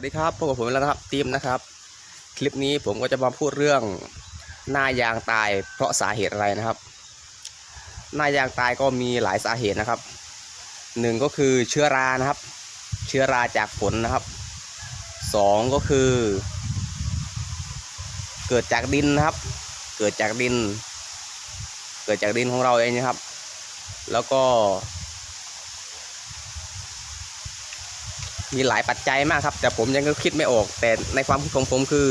วัสดีครับพบกับผมแล้วนะครับทีมนะครับ คลิปนี้ผมก็จะมาพูดเรื่องหน้ายางตาย เพราะสาเหตุอะไรนะครับ หน้ายางตายก็มีหลายสาเหตุนะครับหนึ่งก็คือเชื้อรานะครับ เชื้อราจากฝนนะครับสองก็คือ เกิดจากดินนะครับ เกิดจากดิน เกิดจากดินของเราเองนะครับ แล้วก็ มีหลายปัจจัยมากครับ แต่ผมยังก็คิดไม่ออก แต่ในความคิดของผมคือ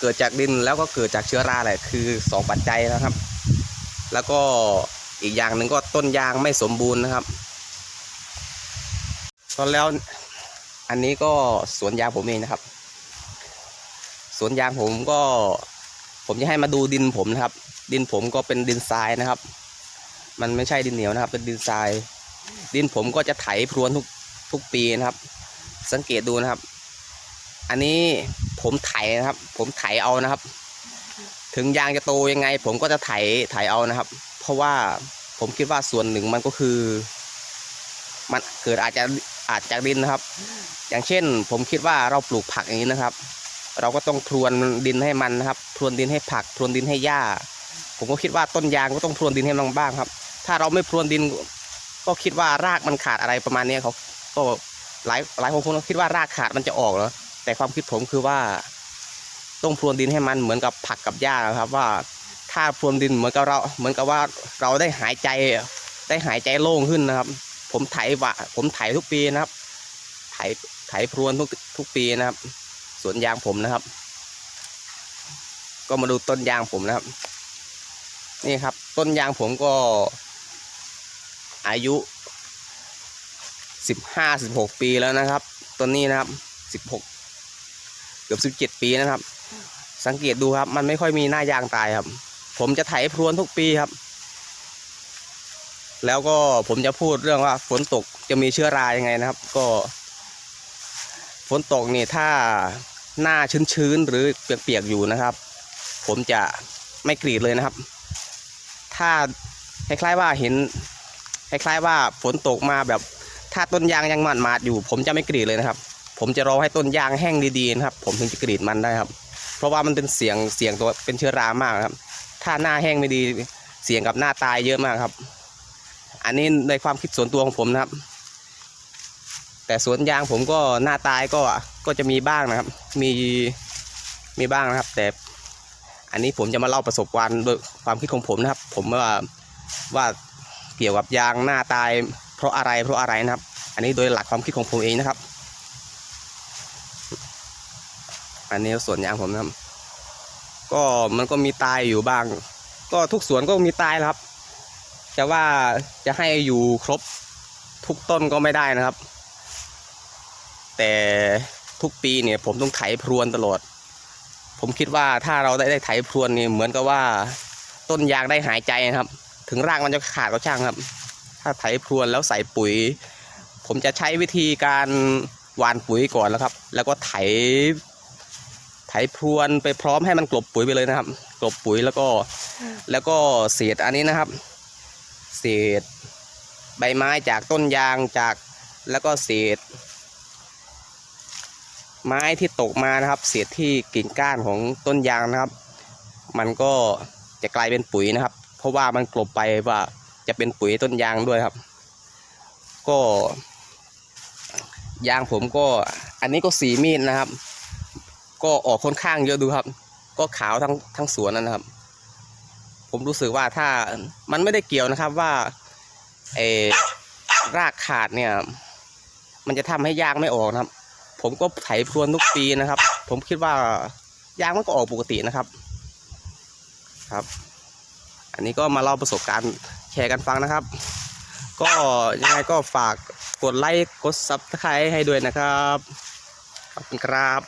เกิดจากดินแล้วก็เกิดจากเชื้อราแหละคือสองปัจจัยนะครับ แล้วก็อีกอย่างหนึ่งก็ต้นยางไม่สมบูรณ์นะครับตอนแล้วอันนี้ก็สวนยางผมเองนะครับ สวนยางผมก็ ผมจะให้มาดูดินผมนะครับ ดินผมก็เป็นดินทรายนะครับ มันไม่ใช่ดินเหนียวนะครับ เป็นดินทราย ดินผมก็จะไถพรวนทุกทุกปีนะครับ สังเกตดูนะครับ อันนี้ผมไถนะครับ ผมไถเอานะครับ ถึงยางจะโตยังไง ผมก็จะไถไถเอานะครับ เพราะว่าผมคิดว่าส่วนหนึ่งมันก็คือ มันเกิดอาจจะอาจจากดินนะครับ อย่างเช่น ผมคิดว่าเราปลูกผักอย่างนี้นะครับ เราก็ต้องพรวนดินให้มันนะครับ พรวนดินให้ผัก พรวนดินให้หญ้า ผมก็คิดว่าต้นยางก็ต้องพรวนดินให้มันบ้างครับ ถ้าเราไม่พรวนดิน ก็คิดว่ารากมันขาดอะไรประมาณนี้เขาก็ หลายหลายคนคงคิดว่ารากขาดมันจะออกเหรอแต่ความคิดผมคือว่าต้องพรวนดินให้มันเหมือนกับผักกับหญ้านะครับ ว่าถ้าพรวนดินเหมือนกับเรา เหมือนกับว่าเราได้หายใจได้หายใจโล่งขึ้นนะครับ ผมไถว่าผมไถทุกปีนะครับไถไถพรวนทุกทุกปีนะครับ สวนยางผมนะครับ ก็มาดูต้นยางผมนะครับ นี่ครับ ต้นยางผมก็อายุ สิบห้าสิบหกปีแล้วนะครับต้นนี้นะครับสิบหกเกือบสิบเจ็ดปีนะครับ สังเกตดูครับ มันไม่ค่อยมีหน้ายางตายครับ ผมจะไถพรวนทุกปีครับ แล้วก็ผมจะพูดเรื่องว่าฝนตกจะมีเชื้อรายังไงนะครับ ก็ฝนตกนี่ถ้าหน้าชื้นๆหรือเปียกๆอยู่นะครับ ผมจะไม่กรีดเลยนะครับ ถ้าคล้ายๆว่าเห็นคล้ายๆว่าฝนตกมาแบบ ถ้าต้นยางยังหมาดๆอยู่ ผมจะไม่กรีดเลยนะครับ ผมจะรอให้ต้นยางแห้งดีๆนะครับ ผมถึงจะกรีดมันได้ครับ เพราะว่ามันเป็นเสียงเสียงตัวเป็นเชื้อรามากครับ ถ้าหน้าแห้งไม่ดีเสียงกับหน้าตายเยอะมากครับ อันนี้ในความคิดส่วนตัวของผมนะครับ แต่สวนยางผมก็หน้าตายก็ก็จะมีบ้างนะครับ มีมีบ้างนะครับ แต่อันนี้ผมจะมาเล่าประสบการณ์โดยความคิดของผมนะครับ ผมว่าว่าเกี่ยวกับยางหน้าตาย เพราะอะไรเพราะอะไรนะครับ อันนี้โดยหลักความคิดของผมเองนะครับ อันนี้สวนยางผมนะครับ ก็มันก็มีตายอยู่บ้าง ก็ทุกสวนก็มีตายนะครับ จะว่าจะให้อยู่ครบทุกต้นก็ไม่ได้นะครับ แต่ทุกปีเนี่ยผมต้องไถพรวนตลอด ผมคิดว่าถ้าเราได้ได้ไถพรวนนี่เหมือนกับว่าต้นยางได้หายใจนะครับ ถึงรากมันจะขาดก็ช่างครับ ถ้าไถพรวนแล้วใส่ปุ๋ย ผมจะใช้วิธีการหว่านปุ๋ยก่อนแล้วครับ แล้วก็ไถ ไถพรวนไปพร้อมให้มันกลบปุ๋ยไปเลยนะครับ กลบปุ๋ยแล้วก็ แล้วก็เศษอันนี้นะครับ เศษใบไม้จากต้นยางจากแล้วก็เศษ ไม้ที่ตกมานะครับ เศษที่กิ่งก้านของต้นยางนะครับ มันก็จะกลายเป็นปุ๋ยนะครับ เพราะว่ามันกลบไปว่า จะเป็นปุ๋ยต้นยางด้วยครับ ก็ ยางผมก็อันนี้ก็สีมีดนะครับ ก็ออกค่อนข้างเยอะดูครับ ก็ขาวทั้งทั้งสวนนะครับ ผมรู้สึกว่าถ้ามันไม่ได้เกี่ยวนะครับว่าเอรากขาดเนี่ย มันจะทำให้ยางไม่ออกนะครับ ผมก็ไถพรวนทุกปีนะครับ ผมคิดว่ายางมันก็ออกปกตินะครับ ครับ อันนี้ก็มาเล่าประสบการณ์แชร์กันฟังนะครับ ก็ยังไงก็ฝากกดไลค์กดซับสไครต์ให้ด้วยนะครับ ขอบคุณครับ